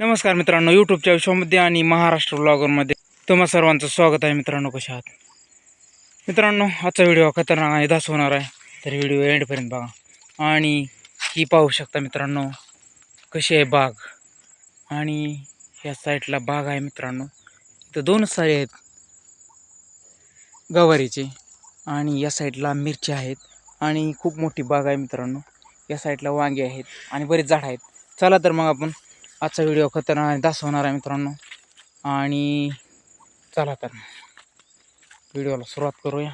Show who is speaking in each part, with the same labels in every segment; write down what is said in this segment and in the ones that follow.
Speaker 1: नमस्कार मित्रांनो यूट्यूबच्या विश्वामध्ये आणि महाराष्ट्र ब्लॉगरमध्ये तुम्हा सर्वांचं स्वागत आहे. मित्रांनो कशा आहात? मित्रांनो आजचा व्हिडिओ खतरनाक आणि दास होणार आहे. तर व्हिडिओ एंडपर्यंत बघा. आणि ही पाहू शकता मित्रांनो कशी आहे बाग. आणि ह्या साईडला बाग आहे मित्रांनो. इथं दोनच सारे आहेत. गवारीचे आणि या साईडला मिरची आहेत. आणि खूप मोठी बाग आहे मित्रांनो. या साईडला वांगे आहेत आणि बरेच झाड आहेत. चला तर मग आपण आजचा व्हिडिओ खतरनाक दाखवणार आहे मित्रांनो. आणि चला तर व्हिडिओला सुरुवात करूया.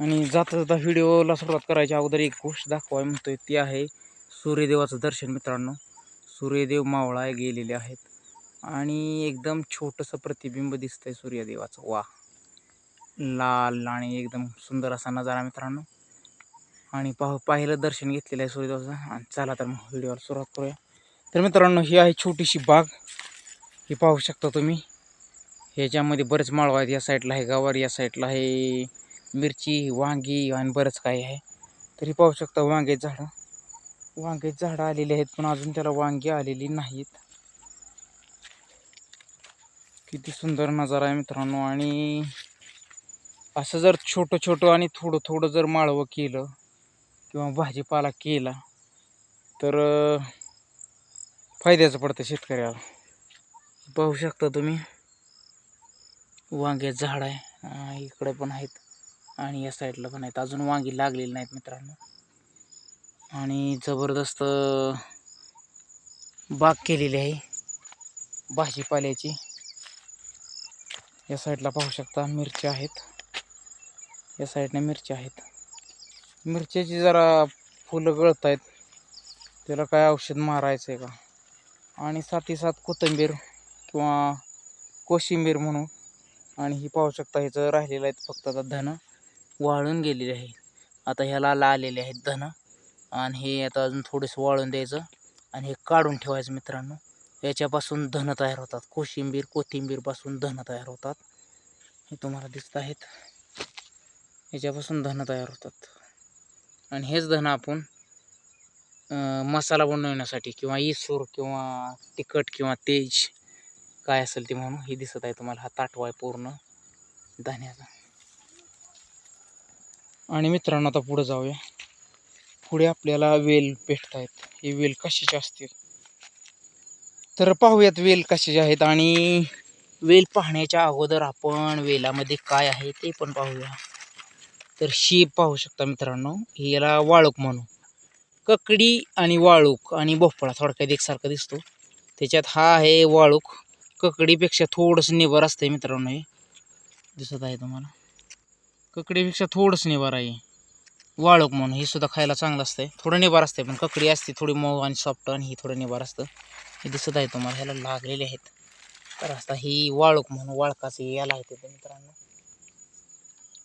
Speaker 1: आणि जाता जाता व्हिडिओला सुरुवात करायच्या अगोदर एक गोष्ट दाखवाय म्हणतोय ती आहे सूर्यदेवाचं दर्शन मित्रांनो. सूर्यदेव मावळा गेलेले आहेत. आणि एकदम छोटंसं प्रतिबिंब दिसतंय सूर्यदेवाचं. वा लाल आणि एकदम सुंदर असा नजारा मित्रांनो. आणि पाह पाहिलं दर्शन घेतलेलं आहे सूर्यदेवाचं. आणि चला तर मग व्हिडिओला सुरुवात करूया. तर मित्रांनो ही आहे छोटीशी बाग. ही पाहू शकता तुम्ही. ह्याच्यामध्ये बरेच माळव आहेत. या साईडला आहे गवार या साईडला आहे मिरची वांगी आणि बरंच काही आहे. तरी पाहू शकता वांगे झाडं. वांगे झाडं आलेली आहेत पण अजून त्याला वांगी आलेली नाहीत. किती सुंदर नजारा आहे मित्रांनो. आणि असं जर छोटं छोटं आणि थोडं थोडं जर माळवं केलं किंवा भाजीपाला केला तर फायद्याचं पडतं शेतकऱ्याला. पाहू शकता तुम्ही वांगे झाड आहे इकडे पण आहेत आणि या साईडला पण आहेत. अजून वांगी लागलेली नाहीत मित्रांनो. आणि जबरदस्त बाग केलेली आहे भाजीपाल्याची. या साईडला पाहू शकता मिरच्या आहेत. या साईडने मिरच्या आहेत. मिरच्याची जरा फुलं गळत आहेत त्याला काय औषध मारायचं आहे का? आणि साथी साथ कोथिंबीर किंवा कोशिंबीर म्हणून. आणि ही पाहू शकता ह्याचं राहिलेलं आहेत फक्त आता धन वाळून गेलेले आहे आता ह्याला ला आलेले आहेत धन. आणि हे आता अजून थोडंसं वाळून द्यायचं. आणि हे काढून ठेवायचं मित्रांनो. याच्यापासून धनं तयार होतात. कोशिंबीर कोथिंबीरपासून धन तयार होतात. हे तुम्हाला दिसत आहेत. याच्यापासून धन तयार होतात. आणि हेच धन आपण मसाला बनवण्यासाठी किंवा इसूर किंवा तिखट किंवा तेज काय असेल ते म्हणून हे दिसत आहे तुम्हाला. हा ताटवा आहे पूर्ण धान्याचा. आणि मित्रांनो आता पुढे जाऊया. पुढे आपल्याला वेल भेटत आहेत हे वेल कशाचे असतील? तर पाहूयात वेल कशाचे आहेत आणि वेल पाहण्याच्या अगोदर आपण वेलामध्ये काय आहे ते पण पाहूया. तर शेप पाहू शकता मित्रांनो ही याला वाळूक म्हणू. ककडी आणि वाळूक आणि भोपळा थोडक्यात एकसारखा दिसतो. त्याच्यात हा आहे वाळूक. ककडीपेक्षा थोडंसं निबर असतंय मित्रांनो हे. दिसत आहे तुम्हाला? ककडीपेक्षा थोडंसं निवार आहे. वाळूक म्हणून हे सुद्धा खायला चांगलं असतंय. थोडं निबार असतंय पण ककडी असते थोडी मऊ आणि सॉफ्ट आणि ही थोडं निभार असतं. हे दिसत आहे तुम्हाला ह्याला लागलेले आहेत. तर असता ही वाळूक म्हणून वाळकाचे याला आहे मित्रांनो.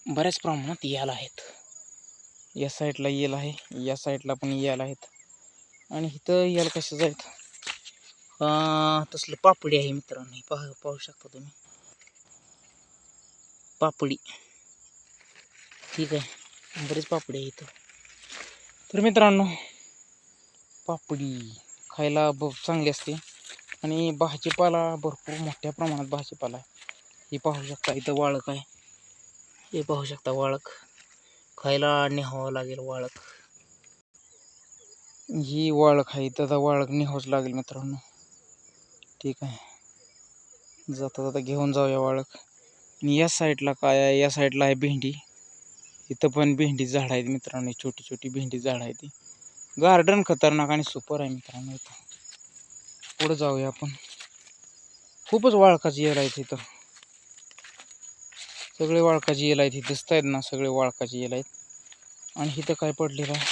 Speaker 1: बऱ्याच प्रमाणात याला आहेत. या साईडला येल आहे या साईडला पण याल आहेत. आणि इथं याल कशाच आहेत? तसलं पापडी आहे मित्रांनो पाहू पाहू शकता तुम्ही. पापडी. ठीक आहे बरेच पापडी आहे इथं. तर मित्रांनो पापडी खायला ब चांगली असते. आणि भाजीपाला भरपूर मोठ्या प्रमाणात भाजीपाला आहे. हे पाहू शकता इथं वाळक आहे. हे पाहू शकता वाळक. खायला निहावं लागेल वाळक. ही वाळक आहे तर वाळख वाळक लागेल मित्रांनो. ठीक आहे. जाता जाता घेऊन जाऊया वाळक. आणि या साईडला काय आहे? या साईडला आहे भेंडी. इथं पण भेंडी झाड आहेत मित्रांनो. छोटी छोटी भेंडी झाड आहे ती. गार्डन खतरनाक आणि सुपर आहे मित्रांनो इथं. पुढं जाऊया आपण. खूपच वाळकाची येल आहेत इथं. सगळे वाळकाची येल आहेत हे दिसत आहेत ना सगळे वाळकाची येल आहेत. आणि इथं काय पडलेलं आहे?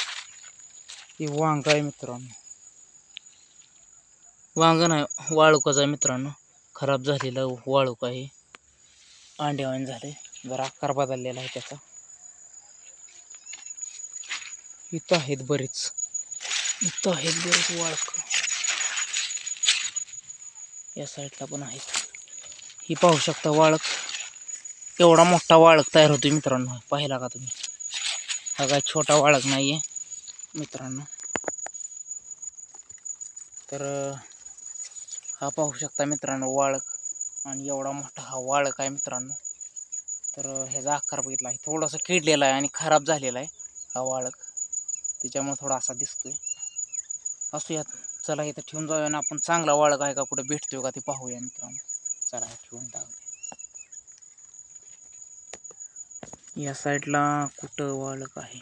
Speaker 1: हे वांग आहे मित्रांनो. वांग नाही वाळुकाच आहे मित्रांनो. खराब झालेला वाळूक आहे. अंड्यावान झाले जरा आकार बदललेला आहे त्याचा. इथं आहेत बरेच. इथं आहेत बरेच वाळक. या साईडला पण आहेत. ही पाहू शकता वाळक. एवढा मोठा वाळक तयार होतो मित्रांनो. पाहिला का तुम्ही? हा काय छोटा वाळक नाही आहे मित्रांनो. तर हा पाहू शकता मित्रांनो वाळक. आणि एवढा मोठा हा वाळक आहे मित्रांनो. तर ह्याचा आकार बघितला आहे. थोडासा किडलेला आहे आणि खराब झालेला आहे हा वाळक. त्याच्यामुळे थोडा असा दिसतोय. असूयात. चला इथं ठेवून जाऊया आणि आपण चांगला वाळक आहे का कुठे भेटतोय का ते पाहूया मित्रांनो. चला ठेवून टाकूया. या साईडला कुठं वाळक आहे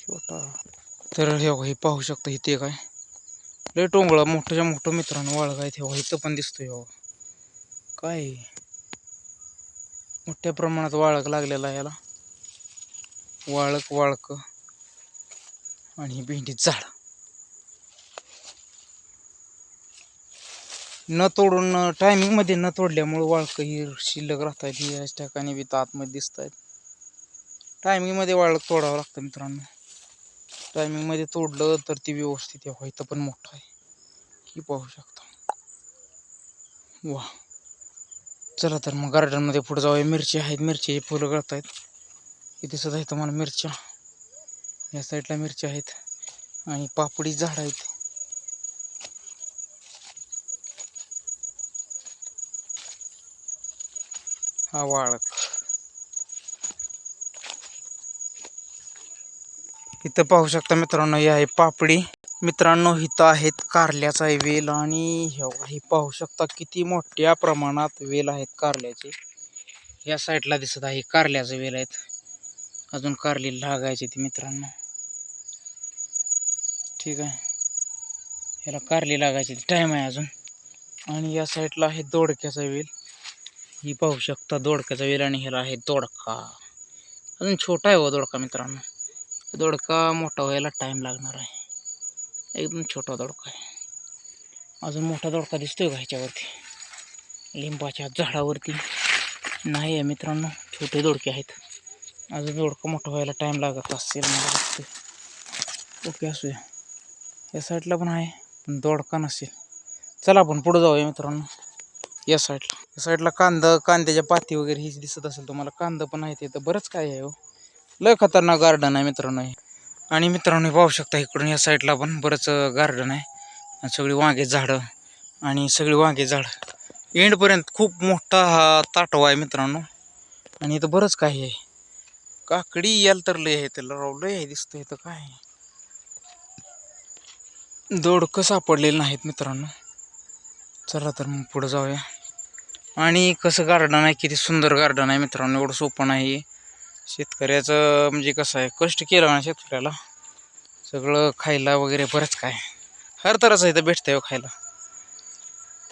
Speaker 1: छोटा. तर हे हे पाहू शकता इथे काय? लय टोंगळा मोठ्याच्या मोठं मित्रांनो वाळक आहे तेव्हा इथं पण दिसतोय हो काय? मोठ्या प्रमाणात वाळक लागलेला याला. वाळक वाळक आणि भेंडीत झाड. न तोडून टायमिंगमध्ये न तोडल्यामुळं वाळक ही शिल्लक राहतात ही याच ठिकाणी बी आतमध्ये दिसत आहेत टायमिंगमध्ये वाळक तोडावं लागतं मित्रांनो. टायमिंगमध्ये तोडलं तर ती व्यवस्थित आहे. व्हायचं पण मोठं आहे. ही पाहू शकता. वा चला तर मग गार्डनमध्ये पुढे जाऊया. मिरची आहेत मिरची फुलं गळत आहेत हे दिसत आहे तुम्हाला मिरच्या या साईडला मिरच्या आहेत. आणि पापडी झाड आहेत. हा वाळक इथं पाहू शकता मित्रांनो हे आहे पापडी. मित्रांनो इथं आहेत कारल्याचा वेल आणि हे पाहू शकता किती मोठ्या प्रमाणात वेल आहेत कारल्याचे. या साईडला दिसत आहे कारल्याचे वेल आहेत. अजून कारली लागायचे ते मित्रांनो. ठीक आहे. ह्याला कारली लागायची टाईम आहे अजून. आणि या साईडला आहे दोडक्याचा वेल. ही पाहू शकता दोडक्याचा वेल हिरा आहे दोडका. अजून छोटा आहे हो दोडका मित्रांनो. दोडका मोठा व्हायला टाईम लागणार आहे. एकदम छोटा दोडका आहे. अजून मोठा दोडका दिसतोय का ह्याच्यावरती. लिंबाच्या झाडावरती. नाही आहे मित्रांनो छोटे दोडके आहेत. अजून दोडका मोठा व्हायला टाईम लागत असेल मला वाटतं ओके असूया या साईडला पण आहे पण दोडका नसेल. चला आपण पुढे जाऊया मित्रांनो. या साईडला या साईडला कांदा कांद्याच्या पाती वगैरे हीच दिसत असेल तुम्हाला. कांदा पण आहे तिथं बरंच काय आहे हो. लय खतरनाक गार्डन आहे मित्रांनो आणि मित्रांनो पाहू शकता इकडून या साईडला पण बरंच गार्डन आहे. सगळी वांगे झाडं आणि सगळी वांगे झाडं. एंडपर्यंत खूप मोठा हा ताटवा आहे मित्रांनो. आणि इथं बरंच काही आहे. काकडी याल तर लय आहे त्याला राव. लय आहे दिसतं इथं काय आहे. दोडकं सापडलेलं नाहीत मित्रांनो. चला तर मग पुढं जाऊया. आणि कसं गार्डन आहे किती सुंदर गार्डन आहे मित्रांनो एवढं सोपं नाही. शेतकऱ्याचं म्हणजे कसं आहे कष्ट केलं ना शेतकऱ्याला. सगळं खायला वगैरे बरंच काय. हर तरच आहे इथं भेटतं आहे हो खायला.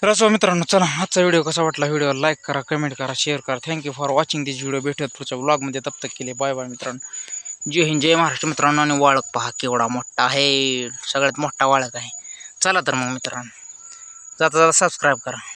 Speaker 1: तर असं मित्रांनो चला आजचा व्हिडिओ कसा वाटला? व्हिडिओ लाईक करा कमेंट करा शेअर करा. Thank you for watching this video भेटत पुढच्या ब्लॉगमध्ये तप्तक केले बाय बाय मित्रांनो. जय हिंद जय महाराष्ट्र मित्रांनो. आणि वाळक पहा केवढा मोठा आहे. सगळ्यात मोठा वाळक आहे. चला तर मग मित्रांनो. जाता जाता सबस्क्राईब करा.